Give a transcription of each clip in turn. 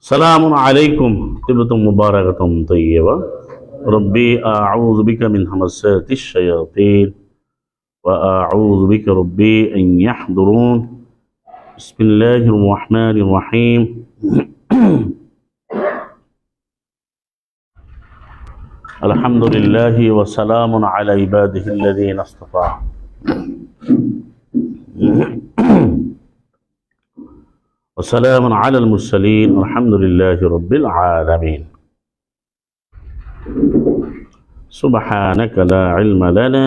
سلام عليكم. طيبة مباركة طيبة. ربي أعوذ بك من همسات الشياطين وأعوذ بك ربي أن يحضرون. بسم الله الرحمن الرحيم. الحمد لله وسلام على عباده الذين اصطفى وسلام على المرسلين والحمد لله رب العالمين سبحانك لا علم لنا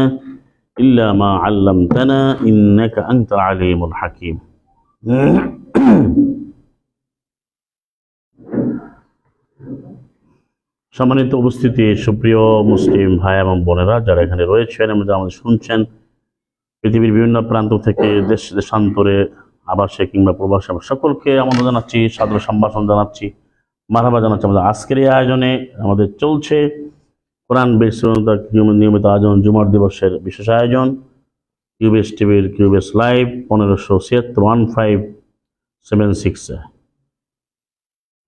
إلا ما علمتنا إنك أنت العليم الحكيم সম্মানিত উপস্থিতি, সুপ্রিয় মুসলিম ভাই এবং বোনেরা যারা এখানে রয়েছেন এবং যারা আমাদের শুনছেন, পৃথিবীর বিভিন্ন প্রান্ত থেকে দেশ দেশান্তরে, আবাসে কিংবা প্রবাসে আমরা সকলকে আমাদের জানাচ্ছি, সাদর সম্ভাষণ জানাচ্ছি মারাবা জানাচ্ছি। আমাদের আজকের এই আয়োজনে আমাদের চলছে কোরআন বিশ্বতার নিয়মিত আয়োজন, জুমার দিবসের বিশেষ আয়োজন। কিউবেস টিভির কিউবেস লাইভ পনেরোশো ছিয়াত্তর, ওয়ান ফাইভ, সেভেন সিক্সে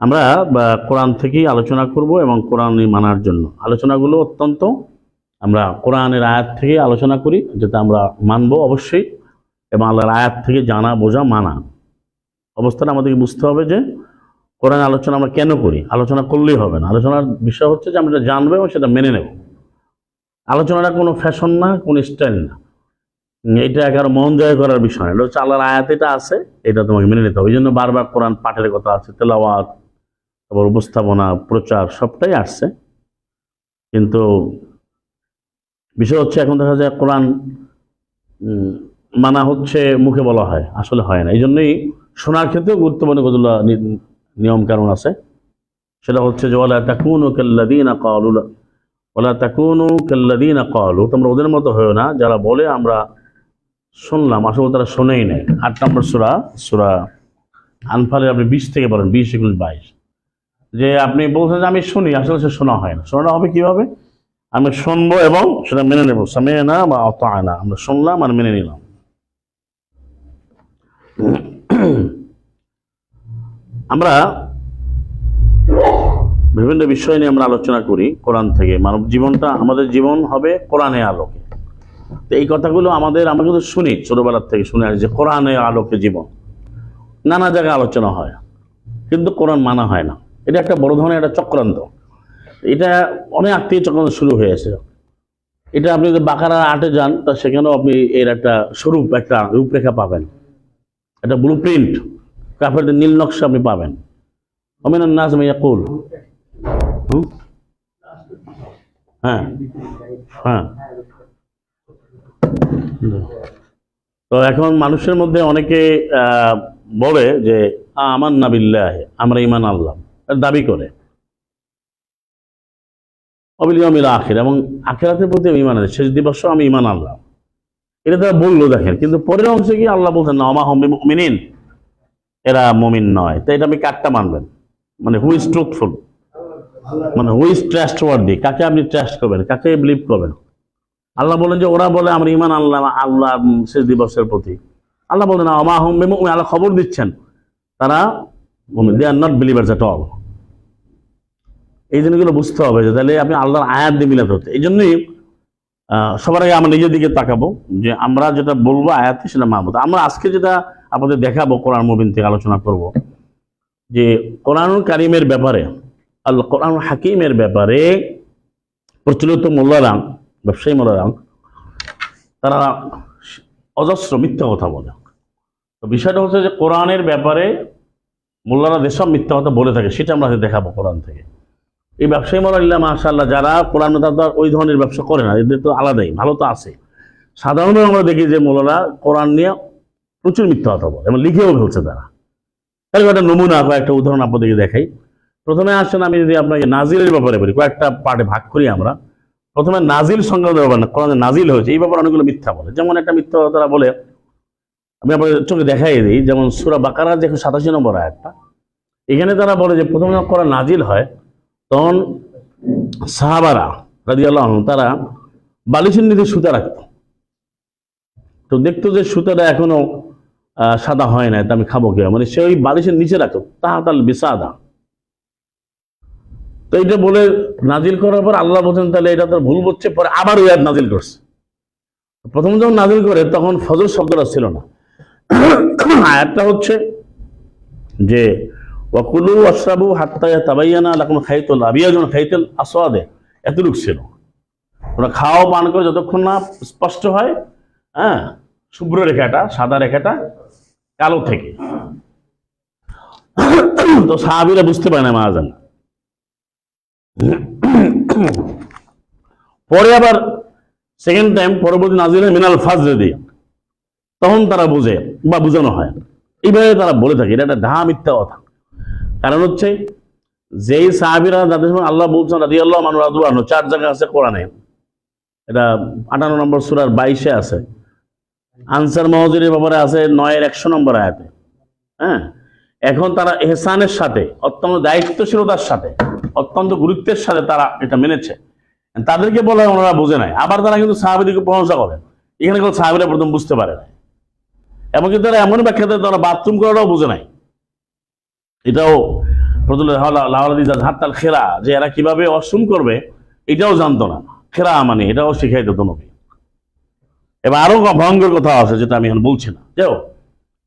আমরা কোরআন থেকেই আলোচনা করব এবং কোরআন মানার জন্য। আলোচনাগুলো অত্যন্ত আমরা কোরআনের আয়াত থেকে আলোচনা করি, যেটা আমরা মানব অবশ্যই, এবং আল্লাহর আয়াত থেকে জানা, বোঝা, মানা। অবস্থাটা আমাদেরকে বুঝতে হবে যে কোরআন আলোচনা আমরা কেন করি? আলোচনা করলেই হবে না। আলোচনার বিষয় হচ্ছে যে আমরা জানব এবং সেটা মেনে নেব। আলোচনাটা কোনো ফ্যাশন না, কোনো স্টাইল না। এটা একার মন জয় করার বিষয় এটা হচ্ছে আল্লাহর আয়াত, এটা আছে, এটা তোমাকে মেনে নিতে হবে। এই জন্য বারবার কোরআন পাঠের কথা আছে, তেলাওয়াত তারপর উপস্থাপনা, প্রচার সবটাই আসছে। কিন্তু বিষয় হচ্ছে এখন দেখা যায় কোরআন মানা হচ্ছে মুখে বলা হয়, আসলে হয় না। এই জন্যই শোনার ক্ষেত্রেও গুরুত্বপূর্ণ কতগুলো নিয়ম কারণ আছে। সেটা হচ্ছে যে ওলা তাকুনু কাল্লাদিনা কালু ওলা তাকুনু কাল্লাদিনা কালু তোমরা ওদের মতো হয়েও না, যারা বলে আমরা শুনলাম আসলে তারা শোনেই নেই। আট নম্বর সুরা সুরা আনফালে আপনি বিশ থেকে বলেন বিশ একুশ বাইশ। যে আপনি বলছেন যে আমি শুনি, আসলে সে শোনা হয় না। শোনা হবে কীভাবে? আমি শুনব এবং সেটা মেনে নেব। সামে না বা অত না আমরা শুনলাম আর মেনে নিলাম। আমরা বিভিন্ন বিষয় নিয়ে আমরা আলোচনা করি কোরআন থেকে। মানব জীবনটা, আমাদের জীবন হবে কোরআনে আলোকে। তো এই কথাগুলো আমাদের, আমরা কিন্তু শুনি ছোটবেলার থেকে শুনে আসি যে কোরআনে আলোকে জীবন। নানা জায়গায় আলোচনা হয়। কিন্তু কোরআন মানা হয় না। এটা একটা বড় ধরনের একটা চক্রান্ত। এটা অনেক আত্মীয় চক্রান্ত শুরু হয়েছে। এটা আপনি যদি বাকারা আটে যান, তা সেখানেও আপনি এর একটা স্বরূপ, একটা রূপরেখা পাবেন। একটা ব্লু প্রিন্ট কাপড়ের নীল নকশা আপনি পাবেন। অমিনান নাজ ইয়াকুল হুম? হ্যাঁ। হ্যাঁ। তো এখন মানুষের মধ্যে অনেকে বলে যে আমার নাবিল্লাহ আমরা ইমান আল্লাহ দাবি করে। অবিলিয়মিল আখের, এবং আখেরাতের প্রতি আমি ইমান আছে শেষ দিবস আমি ইমান আল্লাহ এটা তারা বলল, দেখেন, কিন্তু পরের অংশে কি আল্লাহ বলছেন, না অমা হমি মিনিন এরা মমিন নয়। তো এটা আপনি কাটটা মানবেন? মানে হু ইজ ট্রুথফুল মানে হু ইজ ট্রাস্ট ওয়ার্দি কাকে আপনি ট্রাস্ট করবেন? কাকে বিলিভ করবেন? আল্লাহ বলেন যে, ওরা বলে, আমরা ইমান আল্লাহ আল্লাহ শেষ দিবসের প্রতি। আল্লাহ বলেন আমা হোম আল্লাহ খবর দিচ্ছেন। তারা they are not believers at all এই জিনিসগুলো বুঝতে হবে যে তাহলে আপনি আল্লাহর আয়াত দিয়ে মিলাতে হচ্ছে এই জন্যই সবার আগে আমরা নিজের দিকে তাকাবো যে আমরা যেটা বলব আয়াতে সেটা মানবো। তো আমরা আজকে যেটা আপনাদের দেখাবো কোরআন মুবিন থেকে আলোচনা করব, যে কোরআনুল কারিমের ব্যাপারে আল্লাহ কোরআন হাকিমের ব্যাপারে প্রচলিত মোল্লারাম ব্যবসায়ী মোল্লারাম তারা অজস্র মিথ্যা কথা বলে। তো বিষয়টা হচ্ছে যে কোরআনের ব্যাপারে মোল্লারা যেসব মিথ্যা কথা বলে থাকে, সেটা আমরা দেখাবো কোরআন থেকে। এই ব্যবসায়ী মোল্লা মাশাল্লাহ যারা কোরআন তারা তো আর ওই ধরনের ব্যবসা করে না, এদের তো আলাদাই, ভালো তো আছে। সাধারণত আমরা দেখি যে মোল্লারা কোরআন নিয়ে প্রচুর মিথ্যা কথা বলে, এবং লিখেও ফেলছে তারা। তাহলে একটা নমুনা, কয়েকটা উদাহরণ আপনাদেরকে দেখাই। প্রথমে আসেন আমি যদি আপনাকে নাজিলের ব্যাপারে বলি, কয়েকটা পার্টে ভাগ করি আমরা। প্রথমে নাজিল সংগ্রহ ব্যাপার না, কোরআনে নাজিল হয়েছে, এই ব্যাপারে অনেকগুলো মিথ্যা বলে। যেমন একটা মিথ্যা তারা বলে আমি আপনাদের চোখে দেখাই দিই, যেমন সুরা বাকারা দেখো সাতাশি নম্বর আয়াতটা। এখানে তারা বলে যে প্রথমে কোরআন নাজিল হয়, তখন সাহাবারা রাজি আল্লাহ তারা বালিশের নিচে সুতা রাখত। তো দেখতো যে সুতাটা এখনও সাদা হয় না তা আমি খাব কি মানে সে ওই বালিশের নিচে রাখতো। তাহা তাল বিসাদা। তো এটা বলে নাজিল করার পর আল্লাহ বলছেন, তাহলে এটা তো ভুল হচ্ছে, পরে আবার ওই নাজিল করছে। প্রথম যখন নাজিল করে, তখন ফজর শব্দটা ছিল না। আয়াতটা হচ্ছে যে, ওয়াকুলু আশরাবু হাত্তা তাবাইয়ানা লাকুম খাইতুল আবিয়াজুন খাইতুল আসওয়াদে, এতটুকু ছিল। তোমরা খাও পান করে যতক্ষণ না স্পষ্ট হয় হ্যাঁ শুভ্র রেখাটা, সাদা রেখাটা কালো থেকে। তো সাহাবিরা বুঝতে পারে না মাহাজান। পরে আবার সেকেন্ড টাইম পরবর্তী নাজিরে মিনাল ফাজরে দিয়ে তখন তারা বোঝে বা বোঝানো হয়। এইভাবে তারা বলে থাকে, এটা একটা ঢা মিথ্যা কথা। কারণ হচ্ছে, যেই সাহাবিরা যাদের সঙ্গে আল্লাহ বলছেন রাজি আল্লাহ মানুষ রাদু চার জায়গা আছে কোরআনে। এটা আটান্ন নম্বর সুরার বাইশে আছে। আনসার মহজুরের ব্যাপারে আছে নয়ের একশো নম্বর আয়াতে। হ্যাঁ? এখন তারা এহসানের সাথে, অত্যন্ত দায়িত্বশীলতার সাথে, অত্যন্ত গুরুত্বের সাথে তারা এটা মেনেছে। তাদেরকে বলে ওনারা বোঝে নাই। আবার তারা কিন্তু সাহাবিদিকে প্রশংসা করে এখানে কোনো সাহাবিরা প্রথম বুঝতে পারে না এমনকি তারা এমন ব্যাখ্যা দেয়, তারা বাথরুম করাটাও বোঝে নাই। এটাও হাত্তাল খেরা, যে এরা কীভাবে অসুম করবে, এটাও জানতো না। খেরা মানে এটাও শিখাই দিত নবী। এবার আরও ভয়ঙ্কর কথা আছে যেটা আমি এখন বলছি না। যাও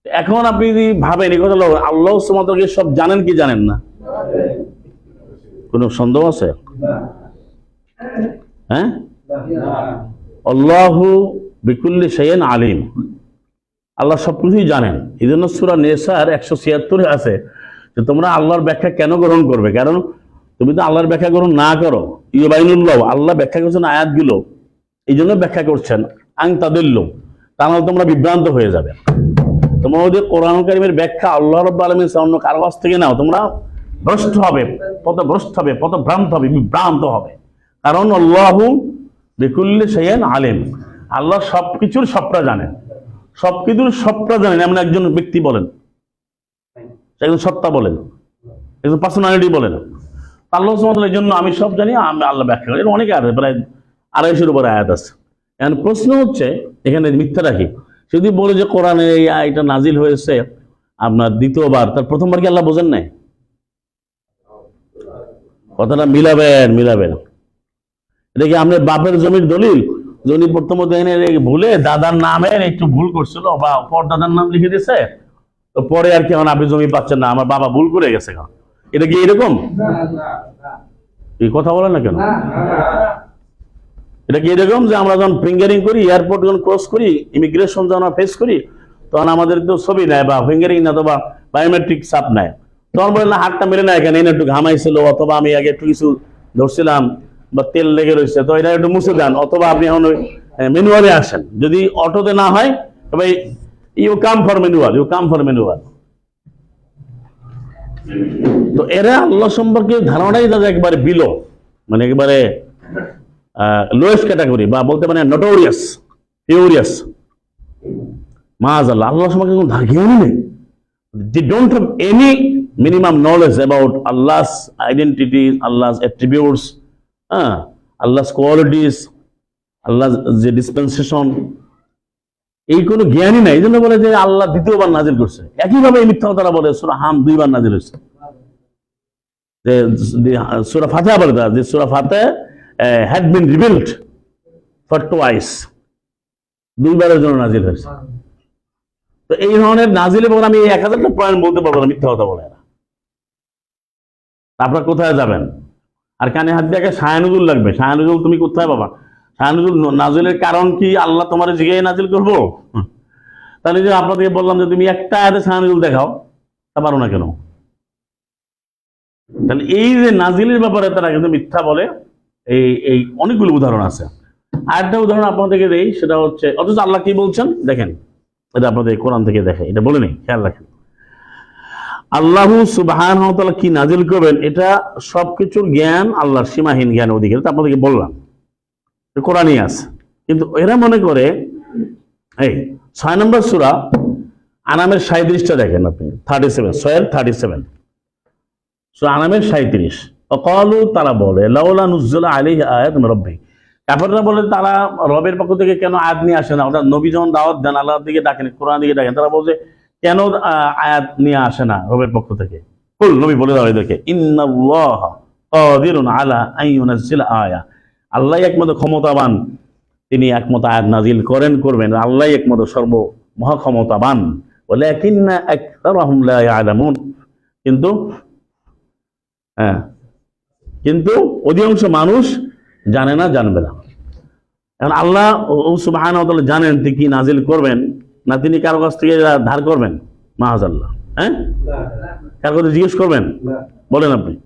এখন আপনি যদি ভাবেন, এই কথা আল্লাহ সুমাতকে সব জানেন কি জানেন না? কোনো সন্দেহ আছে? হ্যাঁ? আল্লাহু বিকুল্লি সাইয়েন আলিম। আল্লাহ সব কিছুই জানেন। এই জন্য সুরা নেশার একশো ছিয়াত্তরে আছে যে তোমরা আল্লাহর ব্যাখ্যা কেন গ্রহণ করবে? কারণ তুমি তো আল্লাহর ব্যাখ্যা গ্রহণ না করো। ইউবাইনুল্লাহ, আল্লাহ ব্যাখ্যা করছেন আয়াতগুলো এই জন্য ব্যাখ্যা করছেন, আং তাদিল্ল তাহলে তোমরা বিভ্রান্ত হয়ে যাবে। তোমরা যদি কোরআন কারিমের ব্যাখ্যা আল্লাহ রব্বা আলমিন অন্য কারও কাছ থেকে নাও, তোমরা ভ্রষ্ট হবে পথ ভ্রষ্ট হবে পথ ভ্রান্ত হবে, বিভ্রান্ত হবে। কারণ আল্লাহু বিকুল্লি সাইয়ান আলেম। আল্লাহ সব কিছুর সবটা জানেন। সব কিছুর সবটা জানেন এমন একজন ব্যক্তি বলেন। একজন সত্তা বলেন একজন পার্সোনালিটি বলেন। আল্লাহ সুমতল এই জন্য আমি সব জানি আমি আল্লাহ ব্যাখ্যা করি। অনেক আয়াত প্রায় আড়াইশোর উপরে আয়াত আছে। এখন প্রশ্ন হচ্ছে এখানে মিথ্যা রাখি। যদি বলে যে কোরআনে এই এটা নাজিল হয়েছে আপনার দ্বিতীয়বার তার প্রথমবার কি আল্লাহ বোঝেন নাই? কথাটা মিলাবেন মিলাবেন। এটা কি আপনার বাপের জমির দলিল? যদি প্রথম দেখেন ভুলে দাদার নামের একটু ভুল করছিল বা পর দাদার নাম লিখে দিছে তো পরে আর কি এখন আপনি জমি পাচ্ছেন না আমার বাবা ভুল করে গেছে এখন। এটা কি এরকম? এই কথা বলে না কেন? এটা কি এরকম যে আমরা যখন ফিঙ্গারিং করি এয়ারপোর্ট যখন ক্রস করি ইমিগ্রেশন যখন ফেস করি তখন আমাদের তো ছবি নেয় বা ফিঙ্গারিং না অথবা বায়োমেট্রিক চাপ নেয়। তখন বলে না হাতটা মেরে না এখানে এনে একটু ঘামাইছিল অথবা আমি আগে একটু কিছু ধরছিলাম। বা তেল লেগে রয়েছে তো এটা একটু মুছে দেন অথবা আপনি এখন ম্যানুয়ালে আসেন। যদি অটোতে না হয় তবে you come for manual you come for manual তো এরা আল্লাহ সম্পর্কে ধারণাই তাদের একবারে বিলো মানে একেবারে লোয়েস্ট ক্যাটাগরি বা বলতে পারে নটোরিয়াস ফিউরিয়াস মাজ আল্লাহ আল্লাহ সম্পর্কে কোনো জ্ঞানই নেই। They don't have any minimum knowledge about Allah's identity, Allah's attributes, uh, Allah's qualities, Allah's যে dispensation এই কোনো জ্ঞানই নাই। এই জন্য বলে যে আল্লাহ দ্বিতীয়বার নাজিল করছে। একইভাবে এই মিথ্যা তারা বলে সুরা হাম দুইবার নাজিল হয়েছে। যে সুরা ফাতে বলে তারা যে সুরা ফাতে had been revealed for twice দুইবারের জন্য হয়েছে। তো এই ধরনের নাজিলে বলে আমি এক হাজারটা পয়েন্ট বলতে পারব না মিথ্যা কথা বলে আপনারা কোথায় যাবেন? আর কানে হাত দিয়ে শায়ানুজুল লাগবে। শায়ানুজুল তুমি কোথায় পাবা শায়ানুজুল নাজিলের কারণ কি আল্লাহ তোমার জিগাই নাজিল করব? তাহলে যে আপনাদেরকে বললাম যে তুমি একটা আয়াতে শায়ানুজুল দেখাও, তা পারো না কেন? তাহলে এই যে নাজিলের ব্যাপারে তারা কিন্তু মিথ্যা বলে, এই এই অনেকগুলো উদাহরণ আছে। আরেকটা উদাহরণ আপনাদেরকে দেই, সেটা হচ্ছে, অথচ আল্লাহ কি বলছেন? দেখেন, এটা আপনাদের কোরআন থেকে দেখে এটা বলে নেই, খেয়াল রাখেন। আল্লাহ সুবাহান কি নাজিল করবেন, এটা সবকিছুর জ্ঞান, আল্লাহর সীমাহীন জ্ঞান অধিকার। আপনাদেরকে বললাম। কোরআনই আছে। কিন্তু এরা মনে করে, এই ছয় নম্বর সুরা, আনামের সাঁত্রিশটা দেখেন আপনি থার্টি সেভেন ছয়ের থার্টি সেভেন সুরা আনামের সাঁত্রিশ অকলু তারা বলে, লাউলা নুজ্জুলা আলী আয়াত রব্বি। বলে, তারা রবের পক্ষ থেকে কেন আয়াত নিয়ে আসে না? ওটা নবী যখন দাওয়াত দেন, আল্লাহর দিকে ডাকেন কোরআন দিকে ডাকেন, তারা বলছে কেন আয়াত নিয়ে আসে না রবের পক্ষ থেকে? কুল, নবী বলে দাও এদেরকে, ইন্নাল্লাহ কাদিরুন আলা আন ইউনাজ্জিলা আয়া। আল্লাহ একমাত্র ক্ষমতাবান। তিনি একমত আয়াত নাজিল করেন, করবেন। আল্লাহ একমাত্র সর্ব মহাক্ষমতাবান ওয়ালাকিন্না আকতারাহুম লা ইয়ালামুন। কিন্তু হ্যাঁ কিন্তু অধিকাংশ মানুষ জানে না, জানবে না। এখন আল্লাহ সুবাহান জানেন তিনি কি নাজিল করবেন। না তিনি কারও কাছ থেকে ধার করবেন? মাহাজ আল্লাহ হ্যাঁ? কারও কাছে জিজ্ঞেস করবেন? বলেন আপনি।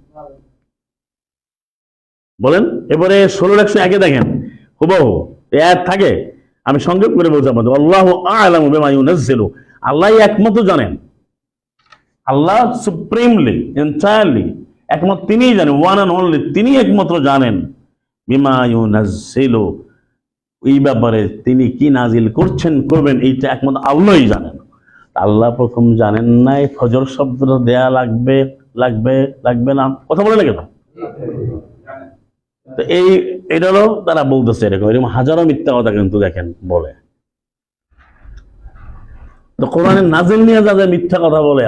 বলেন এবারে ষোলো একশো একে দেখেন। হুবহু এক থাকে। আমি সংক্ষেপ করে বলছি আপনাদের। আল্লাহ আলামু বিমা আল্লাহ একমত জানেন। আল্লাহ সুপ্রিমলি এন্টায়ারলি একমাত্র তিনিই জানেন। ওয়ান অ্যান্ড অনলি তিনি একমাত্র জানেন। বিমা ইউনাজ্জিলু। এই ব্যাপারে তিনি কি নাজিল করছেন, করবেন, এইটা একমাত্র আল্লাহই জানেন। আল্লাহ প্রথম জানেন নাই, ফজর শব্দটা দেয়া লাগবে লাগবে লাগবে না। কথা বলে কেন? তো এই, এটারও তারা বলতেছে এরকম এরকম হাজারো মিথ্যা কথা কিন্তু দেখেন, বলে। তো কোরআনের নাজিল নিয়ে যাদের মিথ্যা কথা বলে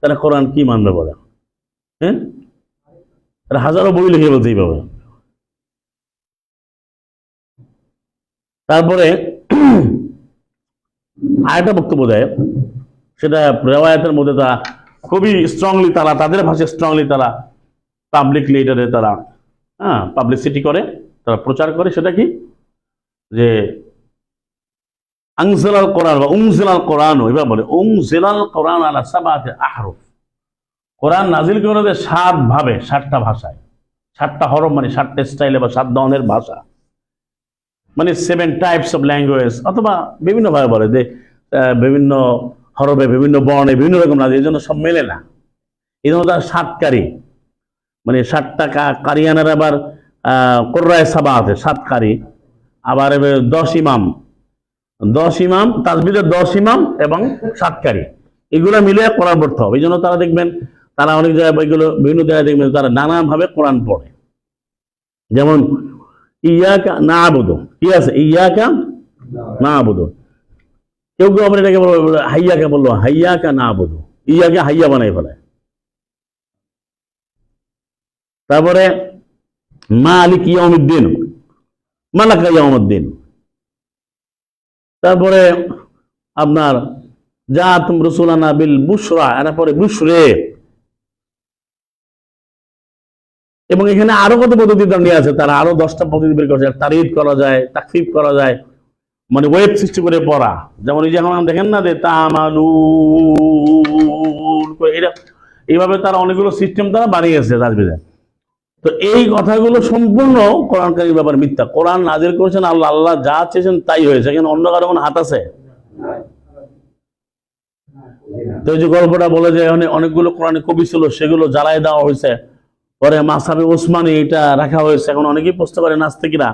তারা কোরআন কি মানবে বলে? হ্যাঁ? হাজারো বই লিখে বলতে এইভাবে। তারপরে আরেকটা বক্তব্য দেয়, সেটা রেওয়ায়তের মধ্যে তারা খুবই স্ট্রংলি তারা, তাদের ভাষায় স্ট্রংলি তারা পাবলিক লিডারে তারা হ্যাঁ পাবলিসিটি করে, তারা প্রচার করে, সেটা কি? যে আংজেলাল কোরআন বা উংজেলাল কোরআন এবার বলে উংজেলাল কোরআন আলা সাবাতে আহরুফ। কোরআন নাজিল করে সাত ভাবে, সাতটা ভাষায়। সাতটা হরফ মানে সাতটা স্টাইলে বা সাত ধরনের ভাষা। মানে সেভেন টাইপস অফ ল্যাঙ্গুয়েজ অথবা বিভিন্নভাবে বলে যে বিভিন্ন হরবে বিভিন্ন বর্ণে, বিভিন্ন রকম নাজিল এই জন্য সব মেলে না। এই জন্য তার সাতকারী। মানে কা- কারিয়ানের আবার কোর্রায় সাবা আছে, সাতকারী। আবার দশ ইমাম। দশ ইমাম তাজবিদের দশ ইমাম এবং সাতকারী। এগুলো মিলে কোরআন পড়তে হবে। এই জন্য তারা দেখবেন, তারা অনেক জায়গায় এগুলো, বিভিন্ন জায়গায় দেখবেন তারা নানানভাবে কোরআন পড়ে। যেমন ইয়াকা না আবুদো কি আছে? ইয়াকা না কেউ কেউ এটাকে বলব হাইয়াকে বলল, হাইয়াকা না ইয়াকে হাইয়া বানাই তারপরে মালিক ইয়ামুদ্দিন মালাকা ইয়ামুদ্দিন তারপরে আপনার জাত রসুলানা বিল বুসরা এরপরে বুসরে এবং এখানে আরও কত পদ্ধতি নিয়ে আছে? তারা আরও দশটা পদ্ধতি বের করেছে। তারিফ করা যায় তাকফিফ করা যায় মানে ওয়েব সৃষ্টি করে পড়া। যেমন এই যে এখন দেখেন না যে তামালু এটা এইভাবে তারা অনেকগুলো সিস্টেম তারা বানিয়েছে তাজবিদে। তো এই কথাগুলো সম্পূর্ণ কোরআনকারীর ব্যাপার মিথ্যা। কোরআন নাজির করেছেন আল্লাহ আল্লাহ যা চেয়েছেন তাই হয়েছে। এখানে অন্য কারও কোনো হাত আছে? তো যে গল্পটা বলে যে অনেক অনেকগুলো কোরআনে কবি ছিল, সেগুলো জ্বালায় দেওয়া হয়েছে। পরে মাসাবি ওসমানী এটা রাখা হয়েছে। এখন অনেকেই প্রশ্ন করে, নাস্তিকরা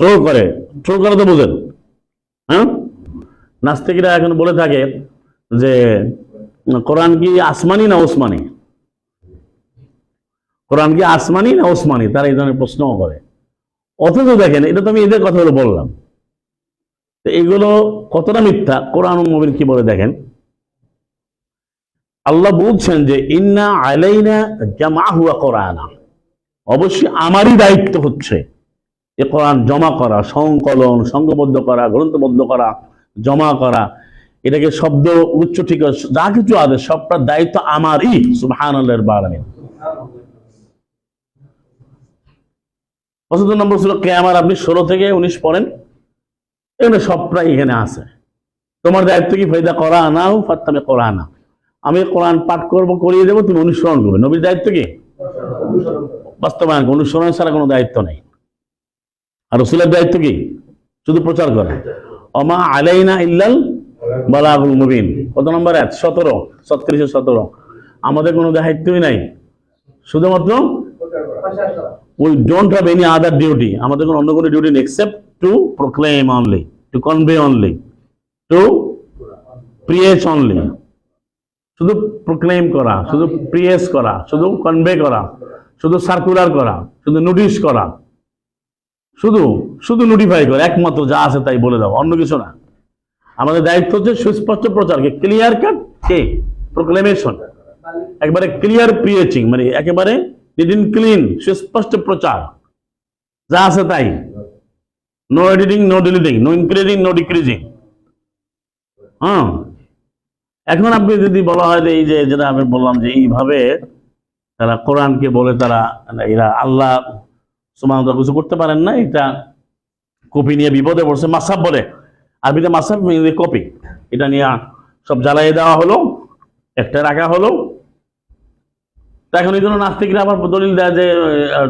ট্রোল করে। ট্রোল করে তো বোঝেন। হ্যাঁ? নাস্তিকরা এখন বলে থাকে যে, কোরআন কি আসমানি না ওসমানি কোরআন কি আসমানি না ওসমানি তারা এই ধরনের প্রশ্নও করে। অথচ দেখেন, এটা তো আমি এদের কথাগুলো বললাম। এগুলো কতটা মিথ্যা? কোরআন মুবিন কি বলে দেখেন? আল্লাহ বলছেন যে, ইন্না আলাইনা জামা হুয়া কোরআনা। অবশ্যই আমারই দায়িত্ব হচ্ছে এ কোরআন জমা করা, সংকলন সংঘবদ্ধ করা, গ্রন্থবদ্ধ করা, জমা করা। এটাকে শব্দ, উচ্চ ঠিক, যা কিছু আছে সবটার দায়িত্ব আমারই সুবহান আল্লাহর বালামিন পঁচাত্তর নম্বর ছিল কেয়ামার, আপনি ষোলো থেকে উনিশ পড়েন। এখানে সবটাই এখানে আছে। তোমার দায়িত্ব কি? ফায়দা করা নাও ফাত্তামে করা না আমি কোরআন পাঠ করব, করিয়ে দেবো, তুমি অনুসরণ করবে। নবীর দায়িত্ব কি? বাস্তবায়ন অনুসরণ ছাড়া কোনো দায়িত্ব নেই। আর রসুলের দায়িত্ব কি? শুধু প্রচার করা। অমা আলাইনা ইল্লাল বালাগুল মুবিন। কত নম্বর এক সতেরো। ছত্রিশে সতেরো। আমাদের কোনো দায়িত্বই নাই। শুধুমাত্র we don't have any other duty আমাদের কোনো অন্য কোনো ডিউটি নেই except to proclaim only to convey only to preach only শুধু প্রোক্লেম করা শুধু প্রিয়েস করা শুধু কনভে করা শুধু সার্কুলার করা শুধু নোটিশ করা শুধু শুধু নোটিফাই করা একমাত্র যা আছে তাই বলে দাও অন্য কিছু না। আমাদের দায়িত্ব হচ্ছে সুস্পষ্ট প্রচারকে ক্লিয়ার কাট কে? প্রোক্লেমেশন একবারে ক্লিয়ার প্রিয়েচিং মানে একেবারে ডিডিন ক্লিন সুস্পষ্ট প্রচার। যা আছে তাই। No editing no deleting no increasing no decreasing হ্যাঁ? এখন আপনি যদি বলা হয় এই যে যেটা আমি বললাম যে, এইভাবে তারা কোরআনকে বলে তারা এরা আল্লাহ সুমান কিছু করতে পারেন না, এটা কপি নিয়ে বিপদে পড়ছে মাসাব বলে। আরবিতে মাসাব কপি এটা নিয়ে সব জ্বালাই দেওয়া হলো, একটা রাখা হলো। এখন এই জন্য নাস্তিকরা আবার দলিল দেয় যে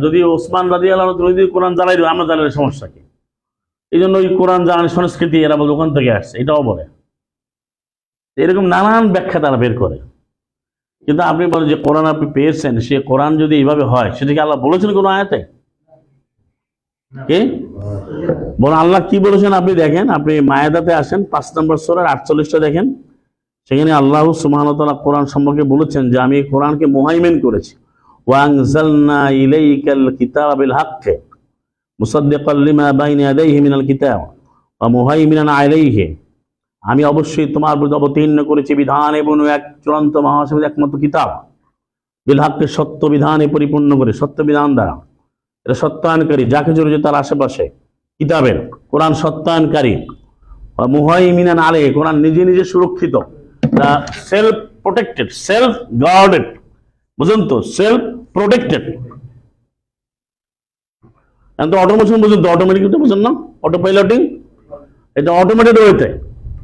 যদি ওসমান রাজি আল্লাহ যদি কোরআন জ্বালাই দেবে আমরা জ্বালালে সমস্যা কি? এই জন্য ওই কোরআন জ্বালানি সংস্কৃতি এরা বলে ওখান থেকে আসছে, এটাও বলে। এরকম নানান ব্যাখ্যা তারা বের করে। কিন্তু আপনি বলেন যে কোরআন আপনি পেয়েছেন, সে কোরআন যদি এইভাবে হয় সেটাকে আল্লাহ বলেছেন কোনো আয়াতে? কে? আল্লাহ কি বলেছেন আপনি দেখেন, আপনি মায়াদাতে আসেন, পাঁচ নম্বর সোরার আটচল্লিশটা দেখেন, সেখানে আল্লাহ সুবহানাহু কোরআন সম্পর্কে বলেছেন যে আমি কোরআনকে মোহাইমেন করেছি। ওয়াংজালনা ইলাইকাল কিতাবা বিল হাক্কি মুসাদ্দিকাল লিমা বাইনা ইয়াদাইহি মিনাল কিতাব ওয়া মুহাইমিনান আলাইহি। আমি অবশ্যই তোমার বিরুদ্ধে অবতীর্ণ করেছি বিধান এবং এক চূড়ান্ত মহাসমের একমাত্র কিতাব। বিল হাক্কে সত্য বিধানে পরিপূর্ণ করে, সত্য বিধান দ্বারা। এটা সত্যায়নকারী, যাকে জড়িয়ে তার আশেপাশে কিতাবের, কোরআন সত্যায়নকারী। মুহাইমিনান আলে কোরআন নিজে নিজে সুরক্ষিত। সেলফ প্রোটেক্টেড সেলফ গার্ডেড বুঝুন তো সেলফ প্রোটেক্টেড এখন তো অটোমেশন বুঝুন তো অটোমেটিক বুঝুন না। অটো পাইলটিং এটা অটোমেটেড ওয়েতে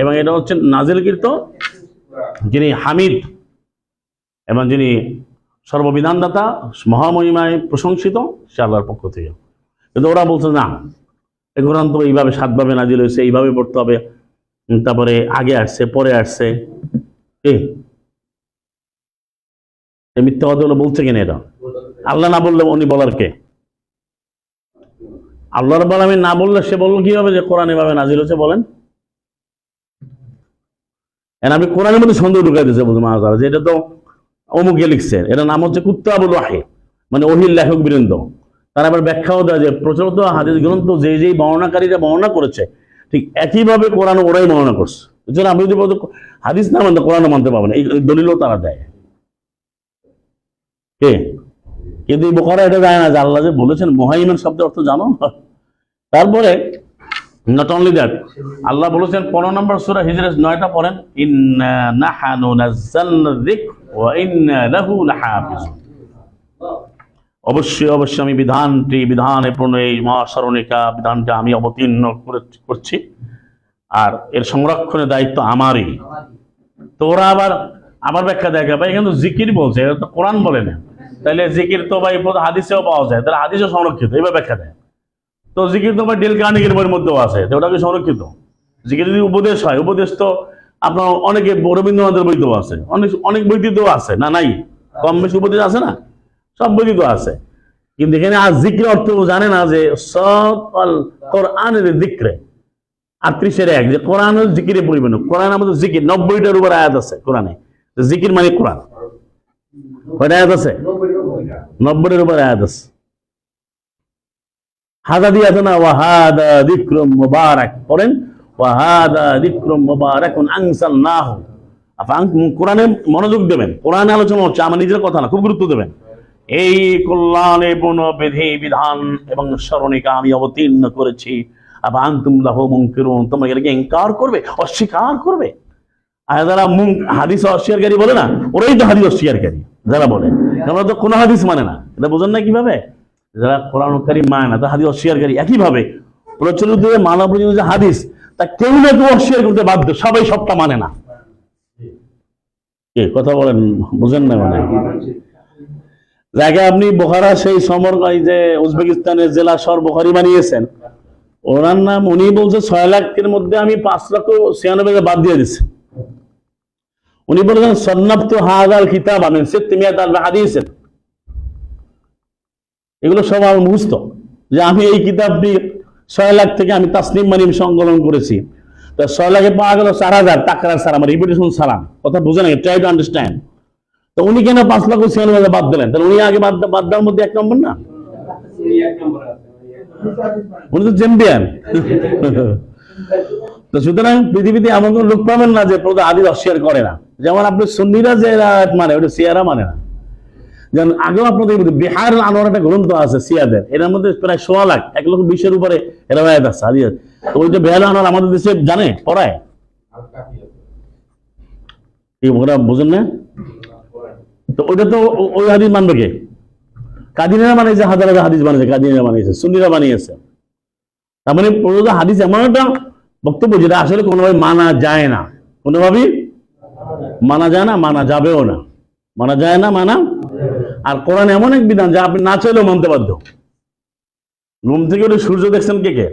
এবং এটা হচ্ছে নাজিলকৃত যিনি হামিদ এবং যিনি সর্ববিধানদাতা, মহামহিমায় প্রশংসিত, সে আল্লাহর পক্ষ থেকে। কিন্তু ওরা বলছে, না, এ কোরআন তো এইভাবে সাতভাবে নাজিল হয়েছে, এইভাবে পড়তে হবে। তারপরে আগে আসছে, পরে আসছে। কি এই মিথ্যা কথাগুলো বলছে কিনা এটা? আল্লাহ না বললে উনি বলার কে? আল্লাহ রব্বাল আমি না বললে সে বলল কীভাবে যে কোরআন এভাবে নাজিল হয়েছে বলেন? এখন আমি কোরআনের মধ্যে সন্দেহ ঢুকাই দিয়েছে মাহাজারা, যে এটা তো অমুকে লিখছে। এটা নাম হচ্ছে কুত্তাবুল ওয়াহি মানে ওহির লেখক বৃন্দ। তারা আবার ব্যাখ্যাও দেয় যে প্রচলিত হাদিস গ্রন্থ যে যেই বর্ণনাকারীরা বর্ণনা করেছে, ঠিক একইভাবে কোরআন ওরাই বর্ণনা করছে। এই জন্য আপনি যদি হাদিস না মানতে কোরআন মানতে পারবেন এই দলিলও তারা দেয়। কে? কিন্তু এই বোকারা এটা যায় না যে আল্লাহ যে বলেছেন, মোহাইমেন শব্দের অর্থ জানো? তারপরে নট অনলি দ্যাট আল্লাহ বলেছেন, পনেরো নম্বর সুরা হিজরে নয়টা পড়েন অবশ্যই অবশ্যই আমি বিধানটি, বিধানে এই মহাস্মরণিকা, বিধানটা আমি অবতীর্ণ করে- করছি। আর এর সংরক্ষণের দায়িত্ব আমারই। তো ওরা আবার আবার ব্যাখ্যা দেখে ভাই, কিন্তু জিকির বলছে, এটা তো কোরআন বলে না। তাহলে জিকির তো ভাই, হাদিসেও পাওয়া যায়, তাহলে হাদিসও সংরক্ষিত এবার ব্যাখ্যা দেয়। তো জিকির তো ভাই ডেল কার্নিকের বইয়ের মধ্যেও আছে, তো ওটা সংরক্ষিত। জিকির যদি উপদেশ হয়, উপদেশ তো আপনার অনেকে রবীন্দ্রনাথের বইতেও আছে। অনেক অনেক বইতেও আছে, না নাই? কম বেশি উপদেশ আছে না? সব বইতে আছে। কিন্তু এখানে আর জিক্র অর্থ জানে না যে সব কোরআনের জিক্রে। আটত্রিশের এক, যে কোরআনের জিকিরে পরিমাণ কোরআন আমাদের জিকির, নব্বইটার উপর আয়াত আছে কোরআনে। জিকির মানে কোরআন। কয়টা আয়াত আছে? নব্বইটার উপর আয়াত আছে। হাদা দিয়ে আছে না ওয়াহাদা করেন ওয়াহাদা আপনি কোরআনে মনোযোগ দেবেন, কোরআনে আলোচনা হচ্ছে, আমার নিজের কথা না, খুব গুরুত্ব দেবেন। এই বিধান এবং স্মরণিকা আমি অবতীর্ণ করেছি আবার আন্তুম লাহ মুঙ্কিরুন তোমরা এটাকে ইনকার করবে, অস্বীকার করবে। আর যারা মুং হাদিস অস্বীকারী বলে না, ওরাই তো হাদিস অস্বীকারী। যারা বলে তো কোনো হাদিস মানে না, এটা বোঝেন না কীভাবে? যারা কোরআনকারী মানে না তা হাদিস অস্বীকারী একইভাবে। প্রচলিত মানব যে হাদিস, তা কেউ না কেউ অস্বীকার করতে বাধ্য, সবাই সবটা মানে না। কথা বলেন, বুঝেন না মানে। যাকে আপনি বোখারা, সেই সমর যে উজবেকিস্তানের জেলা শহর বোখারি বানিয়েছেন, ওনার নাম, উনি বলছে ছয় লাখের মধ্যে আমি পাঁচ লক্ষ ছিয়ানব্বই বাদ দিয়ে দিচ্ছি উনি বলেছেন সন্নাপ্ত হাজার কিতাব আনেন, সে তুমি তার হাদিয়েছেন এগুলো সব আমার মুখস্থ। যে আমি এই কিতাবটি ছয় লাখ থেকে আমি তাসলিম মানিম সংকলন করেছি। তা ছয় লাখে পাওয়া গেল চার হাজার টাকার সালাম রিপিটেশন সালাম কথা বুঝে না ট্রাই টু আন্ডারস্ট্যান্ড তো উনি কেন পাঁচ লক্ষ ছিয়ানব্বই হাজার বাদ দিলেন? তাহলে উনি আগে বাদ বাদ দেওয়ার মধ্যে এক নম্বর না? উনি তো চ্যাম্পিয়ন তো সুতরাং পৃথিবীতে এমন কোন লোক পাবেন না যে প্রথম আদি অস্বীকার করে না। যেমন আপনি সুন্নিরা যে মানে ওটা সিয়ারা মানে না। যেমন আগেও আপনাদের বিহার আনোয়ার একটা গ্রন্থ আছে সিয়াদের এর মধ্যে প্রায় সোয়া লাখ, এক লক্ষ বিশের উপরে এরা আছে হাদিস আছে। ওই যে বেহাল আনোয়ার আমাদের দেশে জানে, পড়ায়? ওরা না? তো ওইটা তো ওই হাদিস মানবে কে? কাদিনেরা হাজার হাজার হাদিস কাদিনেরা তার মানে হাদিস এমন একটা বক্তব্য যেটা আসলে কোনোভাবে মানা যায় না। কোনোভাবেই মানা যায় না, মানা যাবেও না। মানা যায় না, মানা আর কোরআন এমন এক বিধান যা আপনি না চাইলেও মানতে বাধ্য। ঘুম থেকে সূর্য দেখছেন কে কে?